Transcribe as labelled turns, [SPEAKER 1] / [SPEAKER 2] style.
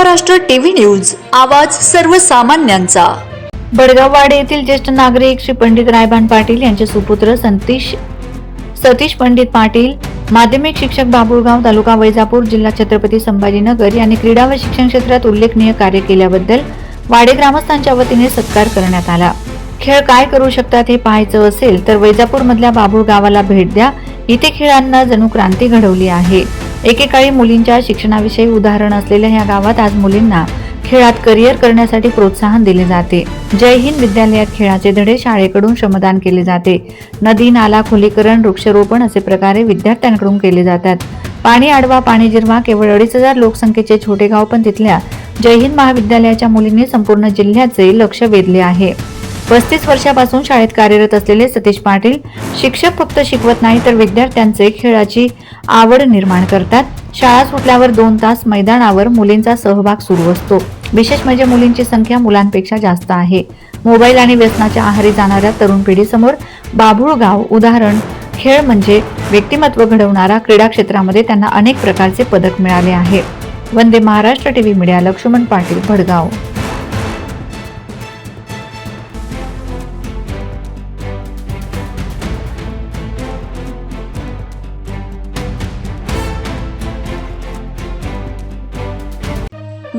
[SPEAKER 1] Maharashtra TV news आवाज सर्वसामान्यांचा.
[SPEAKER 2] बडगाववाडे येथील ज्येष्ठ नागरिक श्री पंडित रायबान पाटील यांचे सुपुत्र संतीश सतीश पंडित पाटील माध्यमिक शिक्षक बाबुळगाव तालुका वैजापूर जिल्हा छत्रपती संभाजीनगर यांनी क्रीडा व शिक्षण क्षेत्रात उल्लेखनीय कार्य केल्याबद्दल वाडे ग्रामस्थांच्या वतीने सत्कार करण्यात आला. खेळ काय करू शकतात हे पाहायचं असेल तर वैजापूर मधल्या बाबुळ गावाला भेट द्या. इथे खेळांना जणू क्रांती घडवली आहे. एकेकाळी मुलींच्या शिक्षणाविषयी उदाहरण असलेल्या या गावात आज मुलींना खेळात करिअर करण्यासाठी प्रोत्साहन दिले जाते. जय हिंद विद्यालयात खेळाचे धडे शाळेकडून श्रमदान केले जाते. नदी नाला खोलीकरण वृक्षारोपण असे प्रकारे विद्यार्थ्यांकडून केले जातात. पाणी आडवा पाणी जिरवा केवळ अडीच हजार लोकसंख्येचे छोटे गाव पण तिथल्या जय हिंद महाविद्यालयाच्या मुलींनी संपूर्ण जिल्ह्याचे लक्ष वेधले आहे. पस्तीस वर्षापासून शाळेत कार्यरत असलेले सतीश पाटील शिक्षक फक्त शिकवत नाही तर विद्यार्थ्यांचे खेळाची आवड निर्माण करतात. शाळा सुटल्यावर दोन तास मैदानावर मुलींचा सहभाग सुरू असतो. विशेष म्हणजे मुलींची संख्या मुलांपेक्षा जास्त आहे. मोबाईल आणि व्यसनाच्या आहारी जाणाऱ्या तरुण पिढीसमोर बाभूळगाव उदाहरण खेळ म्हणजे व्यक्तिमत्व घडवणारा क्रीडा क्षेत्रामध्ये त्यांना अनेक प्रकारचे पदक मिळाले आहे. Vande Maharashtra TV media Laxman Patil Bhadgaon.